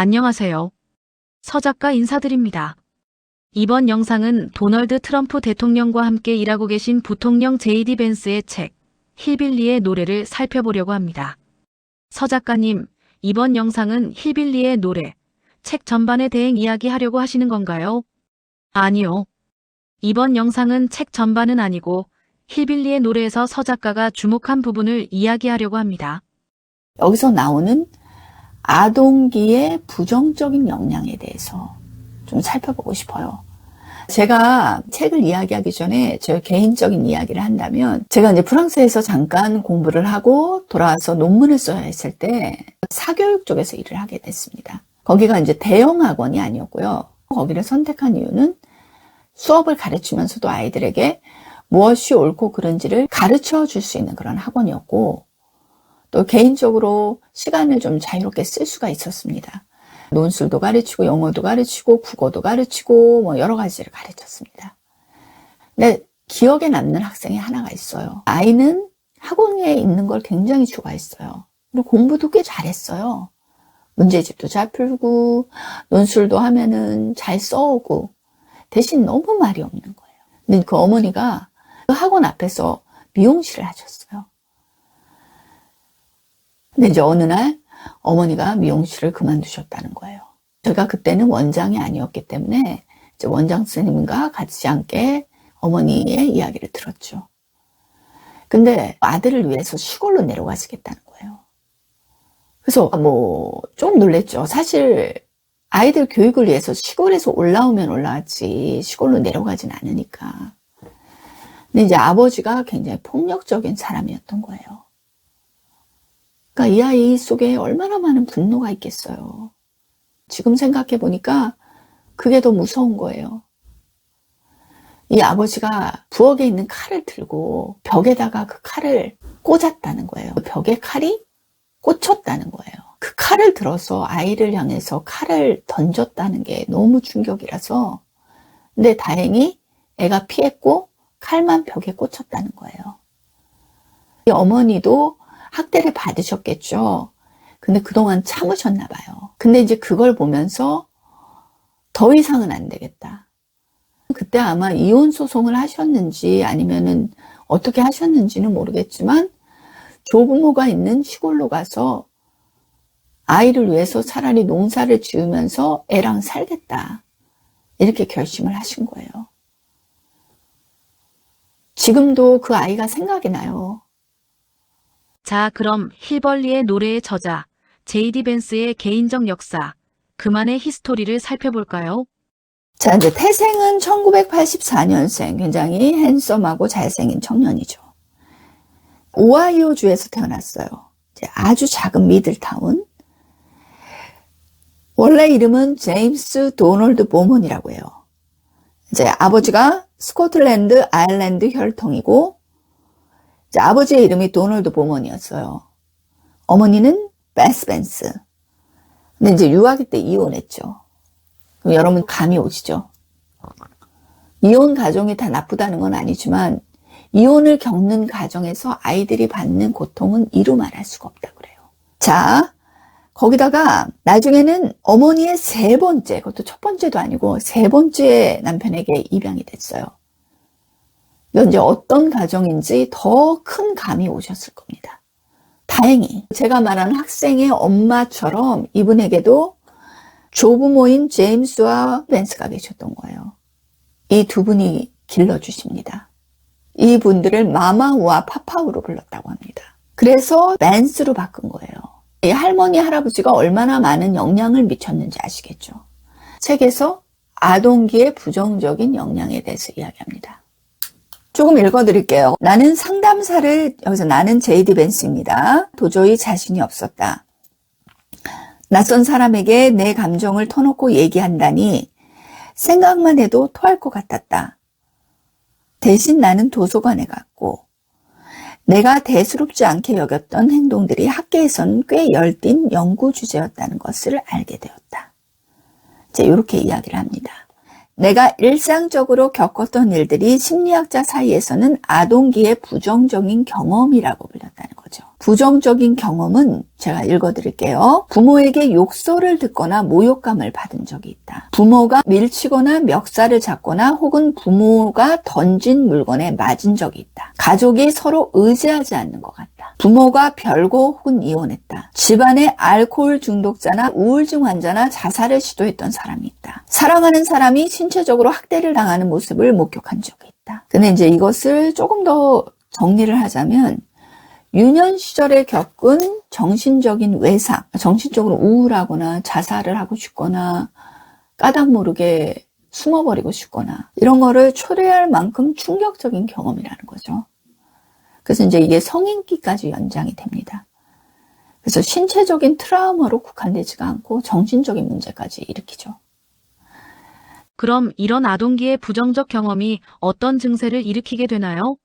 안녕하세요. 서작가 인사드립니다. 이번 영상은 도널드 트럼프 대통령과 함께 일하고 계신 부통령 제이디 벤스의 책, 힐빌리의 노래를 살펴보려고 합니다. 서작가님, 이번 영상은 힐빌리의 노래, 책 전반에 대행 이야기하려고 하시는 건가요? 아니요. 이번 영상은 책 전반은 아니고 힐빌리의 노래에서 서작가가 주목한 부분을 이야기하려고 합니다. 여기서 나오는 아동기의 부정적인 영향에 대해서 좀 살펴보고 싶어요. 제가 책을 이야기하기 전에 제 개인적인 이야기를 한다면 제가 이제 프랑스에서 잠깐 공부를 하고 돌아와서 논문을 써야 했을 때 사교육 쪽에서 일을 하게 됐습니다. 거기가 이제 대형 학원이 아니었고요. 거기를 선택한 이유는 수업을 가르치면서도 아이들에게 무엇이 옳고 그른지를 가르쳐 줄 수 있는 그런 학원이었고 또 개인적으로 시간을 좀 자유롭게 쓸 수가 있었습니다. 논술도 가르치고 영어도 가르치고 국어도 가르치고 뭐 여러 가지를 가르쳤습니다. 근데 기억에 남는 학생이 하나가 있어요. 아이는 학원에 있는 걸 굉장히 좋아했어요. 그리고 공부도 꽤 잘했어요. 문제집도 잘 풀고 논술도 하면은 잘 써오고 대신 너무 말이 없는 거예요. 근데 그 어머니가 그 학원 앞에서 미용실을 하셨어요. 근데 이제 어느 날 어머니가 미용실을 그만두셨다는 거예요. 제가 그때는 원장이 아니었기 때문에 원장 선생님과 같이 함께 어머니의 이야기를 들었죠. 근데 아들을 위해서 시골로 내려가시겠다는 거예요. 그래서 뭐 좀 놀랬죠. 사실 아이들 교육을 위해서 시골에서 올라오면 올라왔지 시골로 내려가진 않으니까. 근데 이제 아버지가 굉장히 폭력적인 사람이었던 거예요. 그러니까 이 아이 속에 얼마나 많은 분노가 있겠어요. 지금 생각해 보니까 그게 더 무서운 거예요. 이 아버지가 부엌에 있는 칼을 들고 벽에다가 그 칼을 꽂았다는 거예요. 그 벽에 칼이 꽂혔다는 거예요. 그 칼을 들어서 아이를 향해서 칼을 던졌다는 게 너무 충격이라서 근데 다행히 애가 피했고 칼만 벽에 꽂혔다는 거예요. 이 어머니도 학대를 받으셨겠죠. 근데 그동안 참으셨나 봐요. 근데 이제 그걸 보면서 더 이상은 안 되겠다. 그때 아마 이혼 소송을 하셨는지 아니면은 어떻게 하셨는지는 모르겠지만 조부모가 있는 시골로 가서 아이를 위해서 차라리 농사를 지으면서 애랑 살겠다. 이렇게 결심을 하신 거예요. 지금도 그 아이가 생각이 나요. 자, 그럼 힐벌리의 노래의 저자, 제이디 벤스의 개인적 역사, 그만의 히스토리를 살펴볼까요? 자, 이제 태생은 1984년생, 굉장히 핸섬하고 잘생긴 청년이죠. 오하이오주에서 태어났어요. 아주 작은 미들타운. 원래 이름은 제임스 도널드 보먼이라고 해요. 이제 아버지가 스코틀랜드 아일랜드 혈통이고, 아버지의 이름이 도널드 보먼이었어요. 어머니는 베스 벤스. 근데 이제 유아기 때 이혼했죠. 그럼 여러분 감이 오시죠? 이혼 가정이 다 나쁘다는 건 아니지만 이혼을 겪는 가정에서 아이들이 받는 고통은 이루 말할 수가 없다 그래요. 자, 거기다가 나중에는 어머니의 세 번째, 그것도 첫 번째도 아니고 세 번째 남편에게 입양이 됐어요. 이제 어떤 가정인지 더 큰 감이 오셨을 겁니다. 다행히 제가 말한 학생의 엄마처럼 이분에게도 조부모인 제임스와 벤스가 계셨던 거예요. 이 두 분이 길러주십니다. 이 분들을 마마와 파파우로 불렀다고 합니다. 그래서 벤스로 바꾼 거예요. 이 할머니, 할아버지가 얼마나 많은 영향을 미쳤는지 아시겠죠? 책에서 아동기의 부정적인 영향에 대해서 이야기합니다. 조금 읽어드릴게요. 나는 상담사를, 여기서 나는 제이디 벤스입니다. 도저히 자신이 없었다. 낯선 사람에게 내 감정을 터놓고 얘기한다니 생각만 해도 토할 것 같았다. 대신 나는 도서관에 갔고 내가 대수롭지 않게 여겼던 행동들이 학계에선 꽤 열띤 연구 주제였다는 것을 알게 되었다. 이제 이렇게 이야기를 합니다. 내가 일상적으로 겪었던 일들이 심리학자 사이에서는 아동기의 부정적인 경험이라고 불렸다는 거죠. 부정적인 경험은 제가 읽어드릴게요. 부모에게 욕설을 듣거나 모욕감을 받은 적이 있다. 부모가 밀치거나 멱살을 잡거나 혹은 부모가 던진 물건에 맞은 적이 있다. 가족이 서로 의지하지 않는 것 같다. 부모가 별거 혹은 이혼했다. 집안에 알코올 중독자나 우울증 환자나 자살을 시도했던 사람이 있다. 사랑하는 사람이 신체적으로 학대를 당하는 모습을 목격한 적이 있다. 근데 이제 이것을 조금 더 정리를 하자면 유년 시절에 겪은 정신적인 외상, 정신적으로 우울하거나 자살을 하고 싶거나 까닭 모르게 숨어버리고 싶거나 이런 거를 초래할 만큼 충격적인 경험이라는 거죠. 그래서 이제 이게 성인기까지 연장이 됩니다. 그래서 신체적인 트라우마로 국한되지가 않고 정신적인 문제까지 일으키죠. 그럼 이런 아동기의 부정적 경험이 어떤 증세를 일으키게 되나요?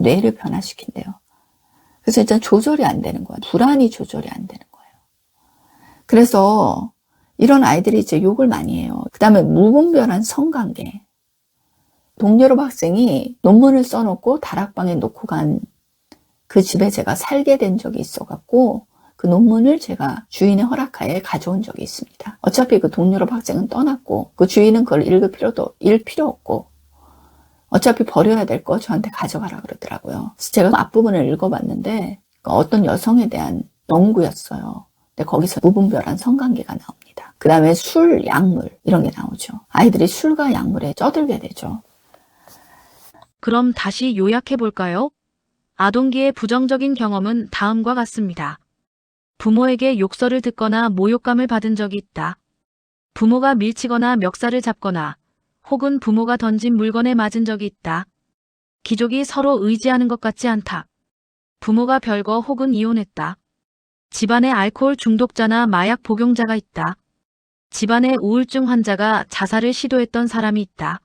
뇌를 변화시킨대요. 그래서 일단 조절이 안 되는 거예요. 불안이 조절이 안 되는 거예요. 그래서 이런 아이들이 이제 욕을 많이 해요. 그 다음에 무분별한 성관계. 동료로 학생이 논문을 써놓고 다락방에 놓고 간 그 집에 제가 살게 된 적이 있어갖고 그 논문을 제가 주인의 허락하에 가져온 적이 있습니다. 어차피 그 동료로 학생은 떠났고 그 주인은 그걸 읽을 필요도 읽을 필요 없고 어차피 버려야 될 거 저한테 가져가라 그러더라고요. 그래서 제가 앞부분을 읽어봤는데 그 어떤 여성에 대한 연구였어요. 근데 거기서 무분별한 성관계가 나옵니다. 그 다음에 술, 약물 이런 게 나오죠. 아이들이 술과 약물에 쩌들게 되죠. 그럼 다시 요약해 볼까요? 아동기의 부정적인 경험은 다음과 같습니다. 부모에게 욕설을 듣거나 모욕감을 받은 적이 있다. 부모가 밀치거나 멱살을 잡거나 혹은 부모가 던진 물건에 맞은 적이 있다. 기족이 서로 의지하는 것 같지 않다. 부모가 별거 혹은 이혼했다. 집안에 알코올 중독자나 마약 복용자가 있다. 집안에 우울증 환자가 자살을 시도했던 사람이 있다.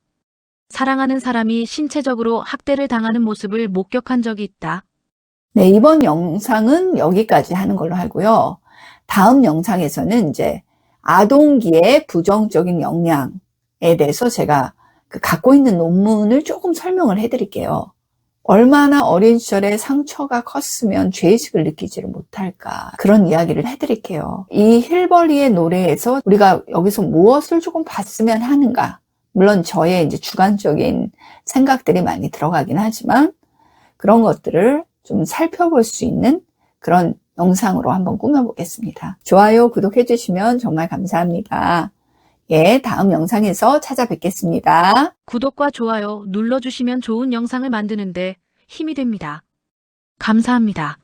사랑하는 사람이 신체적으로 학대를 당하는 모습을 목격한 적이 있다. 네, 이번 영상은 여기까지 하는 걸로 하고요. 다음 영상에서는 이제 아동기의 부정적인 영향에 대해서 제가 그 갖고 있는 논문을 조금 설명을 해드릴게요. 얼마나 어린 시절에 상처가 컸으면 죄의식을 느끼지를 못할까 그런 이야기를 해드릴게요. 이 힐버리의 노래에서 우리가 여기서 무엇을 조금 봤으면 하는가 물론 저의 이제 주관적인 생각들이 많이 들어가긴 하지만 그런 것들을 좀 살펴볼 수 있는 그런 영상으로 한번 꾸며보겠습니다. 좋아요, 구독해 주시면 정말 감사합니다. 예, 다음 영상에서 찾아뵙겠습니다. 구독과 좋아요 눌러주시면 좋은 영상을 만드는데 힘이 됩니다. 감사합니다.